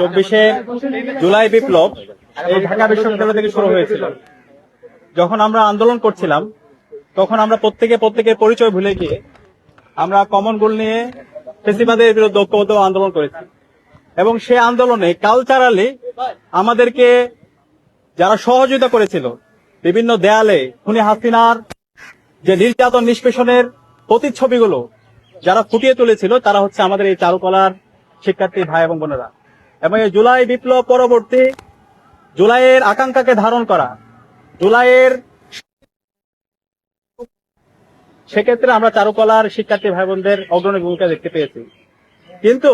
চব্বিশে জুলাই বিপ্লব এই ঢাকা বিশ্ববিদ্যালয় থেকে শুরু হয়েছিল। যখন আমরা আন্দোলন করছিলাম, তখন আমরা প্রত্যেকে প্রত্যেকের পরিচয় ভুলে গিয়ে আমরা কমন গোল নিয়ে ফেসিবাদের বিরুদ্ধে ঐক্যবদ্ধ আন্দোলন করেছি। এবং সে আন্দোলনে কালচারালি আমাদেরকে যারা সহযোগিতা করেছিল, বিভিন্ন দেয়ালে খুনি হাসিনার যে নির্যাতন নিষ্পেষণের প্রতিচ্ছবিগুলো যারা ফুটিয়ে তুলেছিল, তারা হচ্ছে আমাদের এই চারুকলার শিক্ষার্থী ভাই এবং বোনেরা। এবং এই জুলাই বিপ্লব পরবর্তী জুলাইয়ের আকাঙ্ক্ষাকে ধারণ করা। জুলাইয়ের সেক্ষেত্রে আমরা চারুকলার শিক্ষার্থী ভাই বোনদের অগ্রণী ভূমিকা দেখতে পেয়েছি। কিন্তু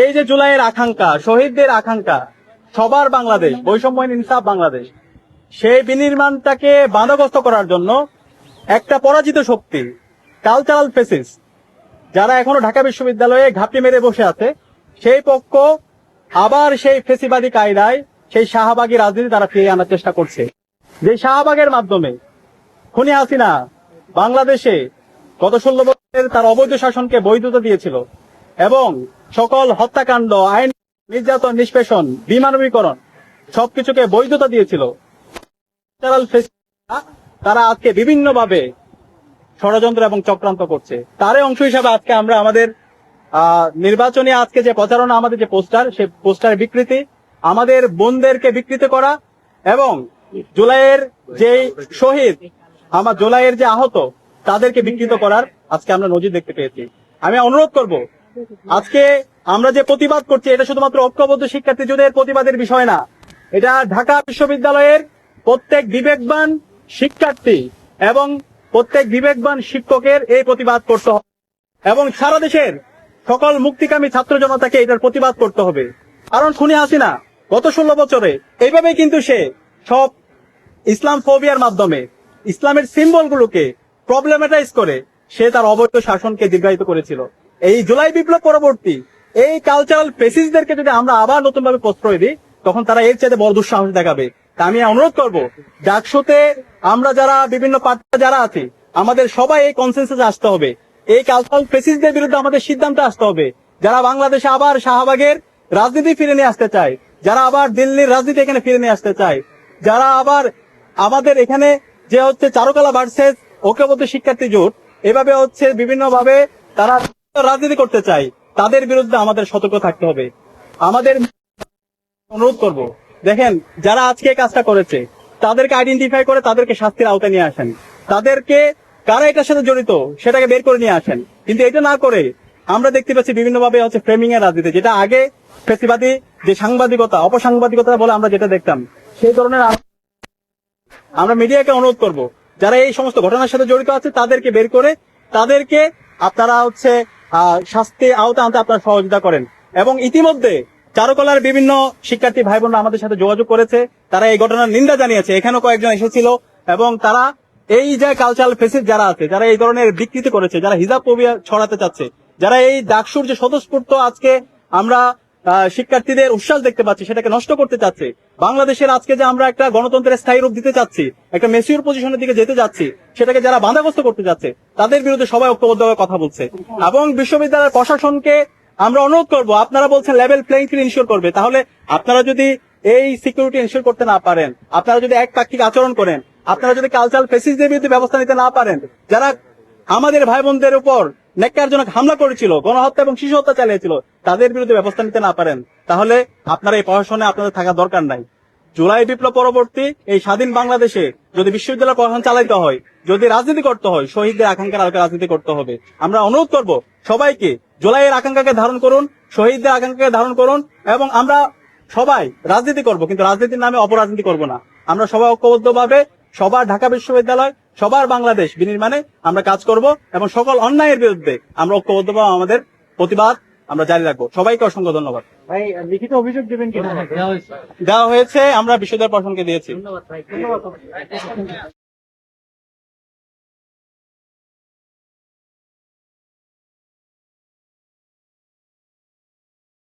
এই যে জুলাইয়ের আকাঙ্ক্ষা, শহীদদের আকাঙ্ক্ষা, সবার বাংলাদেশ, বৈষম্যহীন ইনসাফ বাংলাদেশ, সেই বিনির্মাণটাকে বাধাগ্রস্ত করার জন্য একটা পরাজিত শক্তি কালচারাল ফেসিস যারা এখনও ঢাকা বিশ্ববিদ্যালয়ে ঘাপটি মেরে বসে আছে, সেই পক্ষ আবার সেই ফেসিবাদী কায়দায় সেই শাহবাগী রাজনীতি তারা ফিরিয়ে আনার চেষ্টা করছে। যে শাহবাগের মাধ্যমে খুনি হাসিনা বাংলাদেশে গত ষোলো বছরের তার অবৈধ শাসনকে বৈধতা দিয়েছিল এবং সকল হত্যাকাণ্ড, আইন, নির্যাতন, নিষ্পেষণ, বিমানবীকরণ সবকিছুকে বৈধতা দিয়েছিল। তারা আজকে বিভিন্নভাবে ষড়যন্ত্র এবং চক্রান্ত করছে। তারই অংশ হিসাবে আজকে আমরা আমাদের নির্বাচনী আজকে যে প্রচারণা, আমাদের যে পোস্টার সেই পোস্টার বিকৃতি, আমাদের বোনদেরকে বিকৃত করা এবং জুলাইয়ের যে শহীদ, আমার জুলাইয়ের যে আহত, তাদেরকে বিকৃত করার আজকে আমরা নজির দেখতে পেয়েছি। আমি অনুরোধ করব, আজকে আমরা যে প্রতিবাদ করছি, এটা শুধুমাত্র ঐক্যবদ্ধ শিক্ষার্থী শিক্ষার্থীদের প্রতিবাদের বিষয় না, এটা ঢাকা বিশ্ববিদ্যালয়ের প্রত্যেক বিবেকবান শিক্ষার্থী এবং প্রত্যেক বিবেকবান শিক্ষকের এই প্রতিবাদ করতে হবে। এবং সারা দেশের সকল মুক্তিকামী ছাত্র জনতাকে এটার প্রতিবাদ করতে হবে। কারণ খুনি হাসিনা গত ষোলো বছরে এইভাবে কিন্তু সে সব ইসলাম ফোবিয়ার মাধ্যমে ইসলামের সিম্বলগুলোকে প্রবলেমেটাইজ করে সে তার অবৈধ শাসনকে দীর্ঘায়িত করেছিল। এই জুলাই বিপ্লব পরবর্তী এই কালচারাল পেসিসদেরকে যদি আমরা আবার নতুন ভাবে প্রশ্রয় দিই, তখন তারা এর চাইতে বড় দুঃসাহস দেখাবে। তা আমি অনুরোধ করব, ডাকসুতে আমরা যারা বিভিন্ন পার্টি যারা আছি, আমাদের সবাই এই কনসেন্সাসে আসতে হবে। এই কালচারাল পেসিসদের বিরুদ্ধে আমাদের সিদ্ধান্তে আসতে হবে। যারা বাংলাদেশে আবার শাহবাগের রাজনীতি ফিরে নিয়ে আসতে চায়, যারা আবার দিল্লির রাজনীতি এখানে ফিরে নিয়ে আসতে চায়, যারা আবার আমাদের এখানে যে হচ্ছে চারুকলা ভার্সেস ঐক্যবদ্ধ শিক্ষার্থী জোট, এভাবে হচ্ছে বিভিন্ন ভাবে তারা রাজনীতি করতে চায়, তাদের বিরুদ্ধে আমাদের সতর্ক থাকতে হবে। আমাদের অনুরোধ করব। দেখেন, যারা আজকে কাজটা করেছে, তাদেরকে আইডেন্টিফাই করে তাদেরকে শাস্তির আওতায় নিয়ে আসেন। তাদেরকে কারা এটার সাথে জড়িত, সেটাকে বের করে নিয়ে আসেন। কিন্তু এটা না করে আমরা দেখতে পাচ্ছি বিভিন্ন ভাবে হচ্ছে ফ্রেমিং এর রাজনীতি, যেটা আগে ফেসিবাদী যে সাংবাদিকতা, অপসাংবাদিকতা বলে আমরা যেটা দেখতাম, সেই ধরনের আমরা মিডিয়াকে অনুরোধ করব, যারা এই সমস্ত ঘটনার সাথে জড়িত আছে, তাদেরকে বের করে, তাদেরকে আপনারা হচ্ছে শাস্তি আওতা আনতে আপনারা সহযোগিতা করেন। এবং ইতিমধ্যে চারুকলার বিভিন্ন শিক্ষার্থী ভাই বোনরা আমাদের সাথে যোগাযোগ করেছে। তারা এই ঘটনার নিন্দা জানিয়েছে। এখানেও কয়েকজন এসেছিল এবং তারা এই যে কালচারাল ফেসিস যারা আছে, যারা এই ধরনের বিকৃতি করেছে, যারা হিজাব পবিয়া ছড়াতে চাচ্ছে, যারা এই ডাকসুর যে স্বতঃস্ফূর্ত আজকে আমরা শিক্ষার্থীদের উচ্ছ্বাস দেখতে পাচ্ছি, সেটাকে নষ্ট করতে চাচ্ছে। বাংলাদেশের আজকে যে আমরা একটা গণতন্ত্রের স্থায়ী রূপ দিতে চাচ্ছি, একটা মেসিউর পজিশনের দিকে যেতে যাচ্ছি সেটাকে যারা বাধাগ্রস্ত করতে যাচ্ছে তাদের বিরুদ্ধে সবাই ঐক্যবদ্ধভাবে কথা বলছে। এবং বিশ্ববিদ্যালয়ের প্রশাসনকে আমরা অনুরোধ করব, আপনারা বলছেন লেভেল প্লেইং ফিল্ড ইনশিওর করবে, তাহলে আপনারা যদি এই সিকিউরিটি ইনশিওর করতে না পারেন, আপনারা যদি এক পাক্ষিক আচরণ করেন, আপনারা যদি কালচারাল ফেসিসদের বিরুদ্ধে ব্যবস্থা নিতে না পারেন, যারা আমাদের ভাই বোনদের উপর নেককারজনক হামলা করেছিল, গণহত্যা এবং শিশু হত্যা চালিয়েছিল, তাদের বিরুদ্ধে ব্যবস্থা নিতে না পারেন, তাহলে আপনারা এই প্রশাসনে আপনাদের থাকা দরকার নাই। জুলাই বিপ্লব পরবর্তী এই স্বাধীন বাংলাদেশে যদি বিশ্ববিদ্যালয় প্রশাসন চালাইতে হয়, যদি রাজনীতি করতে হয়, শহীদদের আকাঙ্ক্ষার আলোকে রাজনীতি করতে হবে। আমরা অনুরোধ করব সবাইকে জুলাইয়ের আকাঙ্ক্ষাকে ধারণ করুন, শহীদদের আকাঙ্ক্ষাকে ধারণ করুন এবং আমরা সবাই রাজনীতি করব, কিন্তু রাজনীতির নামে অপরাজনীতি করব না। আমরা সবাই ঐক্যবদ্ধভাবে সবার ঢাকা বিশ্ববিদ্যালয়, সবার বাংলাদেশ বিনির্মাণে আমরা কাজ করব এবং সকল অন্যায়ের বিরুদ্ধে আমরা ঐক্যবদ্ধভাবে আমাদের প্রতিবাদ আমরা জারি রাখব। সবাইকে অসংখ্য ধন্যবাদ। ভাই লিখিত অভিযোগ দিবেন কিনা? দেওয়া হয়েছে। আমরা বিশ্বদার পশনকে দিয়েছি। ধন্যবাদ ভাই ধন্যবাদ